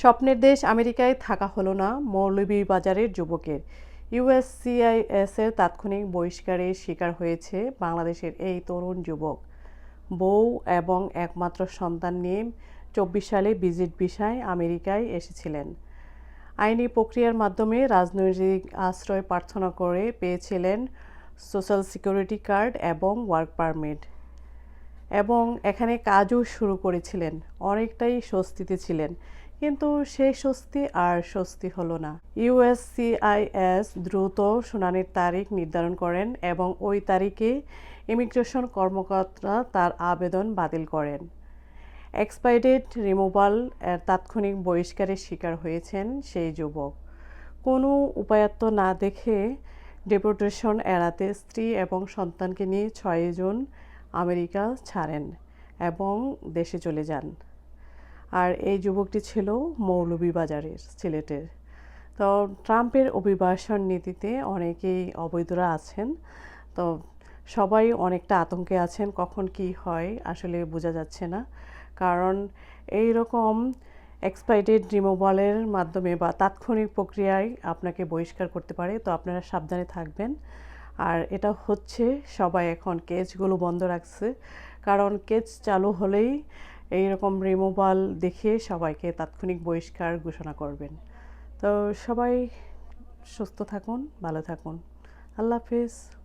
স্বপ্নের দেশ আমেরিকায় থাকা হলো না মৌলভীবাজারের যুবকের। ইউএসসিআইএস এর তাৎক্ষণিক বহিষ্কারের শিকার হয়েছে বাংলাদেশের এই তরুণ যুবক। বউ এবং একমাত্র সন্তান নিয়ে চব্বিশ সালে ভিজিট ভিসায় আমেরিকায় এসেছিলেন। আইনি প্রক্রিয়ার মাধ্যমে রাজনৈতিক আশ্রয় প্রার্থনা করে পেয়েছিলেন সোশ্যাল সিকিউরিটি কার্ড এবং ওয়ার্ক পারমিট। এবং এখানে কাজও শুরু করেছিলেন, অনেকটাই স্বস্তিতে ছিলেন। কিন্তু সেই স্বস্তি আর স্বস্তি হলো না। ইউএসসিআইএস দ্রুত শুনানির তারিখ নির্ধারণ করেন এবং ওই তারিখে ইমিগ্রেশন কর্মকর্তা তার আবেদন বাতিল করেন। এক্সপাইডেড রিমুভাল তাৎক্ষণিক বহিষ্কারের শিকার হয়েছেন সেই যুবক। কোনো উপায়ত্ত না দেখে ডেপুটেশন এড়াতে স্ত্রী এবং সন্তানকে নিয়ে ছয় জন আমেরিকা ছাড়েন এবং দেশে চলে যান। আর এই যুবকটি ছিল মৌলভীবাজারের সিলেটের। তো ট্রাম্পের অভিবাসন নীতিতে অনেকেই অবৈধরা আছেন। তো সবাই অনেকটা আতঙ্কে আছেন, কখন কি হয় আসলে বোঝা যাচ্ছে না। কারণ এই রকম এক্সপাইটেড রিমুভালের মাধ্যমে বা তাৎক্ষণিক প্রক্রিয়ায় আপনাকে বহিষ্কার করতে পারে, তো আপনারা সাবধানে থাকবেন। আর এটা হচ্ছে সবাই এখন কেজগুলো বন্ধ রাখছে। কারণ কেজ চালু হলেই এই রকম রিমুভাল দেখে সবাইকে তাৎক্ষণিক বহিষ্কার ঘোষণা করবেন। তো সবাই সুস্থ থাকুন, ভালো থাকুন। আল্লাহ হাফিজ।